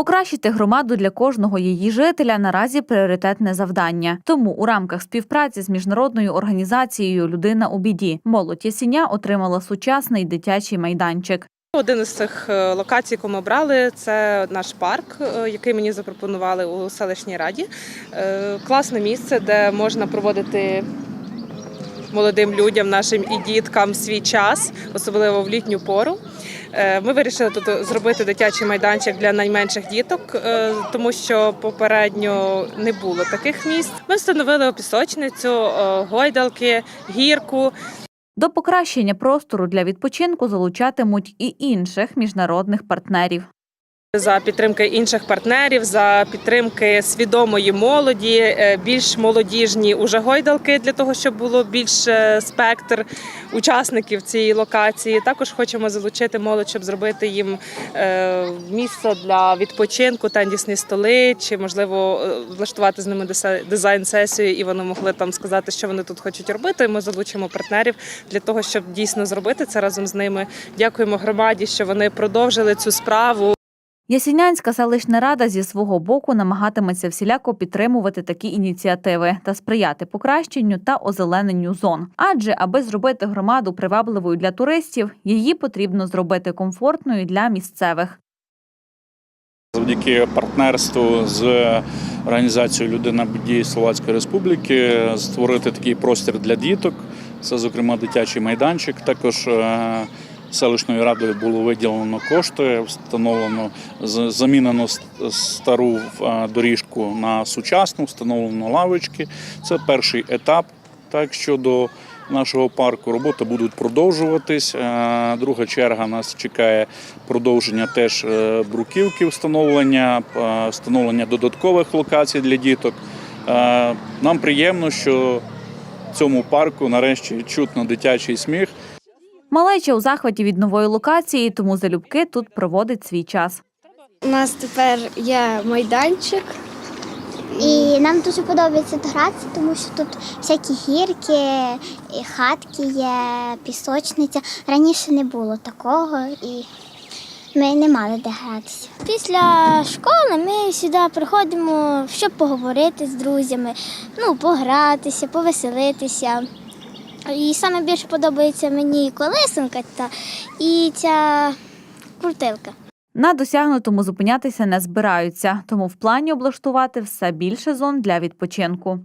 Покращити громаду для кожного її жителя наразі пріоритетне завдання. Тому у рамках співпраці з міжнародною організацією Людина у біді молодь Ясіня отримала сучасний дитячий майданчик. Один із цих е, локацій, яку ми брали, це наш парк, е, який мені запропонували у селищній раді. Е, Класне місце, де можна проводити молодим людям, нашим і діткам свій час, особливо в літню пору. Е, Ми вирішили тут зробити дитячий майданчик для найменших діток, е, тому що попередньо не було таких місць. Ми встановили пісочницю, е, гойдалки, гірку. До покращення простору для відпочинку залучатимуть і інших міжнародних партнерів. За підтримки інших партнерів, за підтримки свідомої молоді, е, більш молодіжні уже гойдалки для того, щоб було більш е, спектр учасників цієї локації. Також хочемо залучити молодь, щоб зробити їм е, місце для відпочинку, тенісні столи, чи можливо влаштувати з ними дисе- дизайн-сесію, і вони могли там сказати, що вони тут хочуть робити. Ми залучимо партнерів для того, щоб дійсно зробити це разом з ними. Дякуємо громаді, що вони продовжили цю справу. Ясінянська селищна рада зі свого боку намагатиметься всіляко підтримувати такі ініціативи та сприяти покращенню та озелененню зон. Адже аби зробити громаду привабливою для туристів, її потрібно зробити комфортною для місцевих. Завдяки партнерству з організацією Людина дії Словацької Республіки створити такий простір для діток. Це, зокрема, дитячий майданчик. Також е, селищною радою було виділено кошти, встановлено замінено стару доріжку на сучасну, встановлено лавочки. Це перший етап. Так щодо нашого парку роботи будуть продовжуватись. Друга черга нас чекає продовження теж е, бруківки встановлення, встановлення додаткових локацій для діток. Нам приємно, що в цьому парку нарешті чутно дитячий сміх. Малеча у захваті від нової локації, тому залюбки тут проводить свій час. У нас тепер є майданчик. І нам дуже подобається гратися, тому що тут всякі гірки, хатки є, пісочниця. Раніше не було такого і ми не мали де гратися. Після школи ми сюди приходимо, щоб поговорити з друзями, ну, погратися, повеселитися. І саме більше подобається мені колесенка та і ця крутилка. На досягнутому зупинятися не збираються, тому в плані облаштувати все більше зон для відпочинку.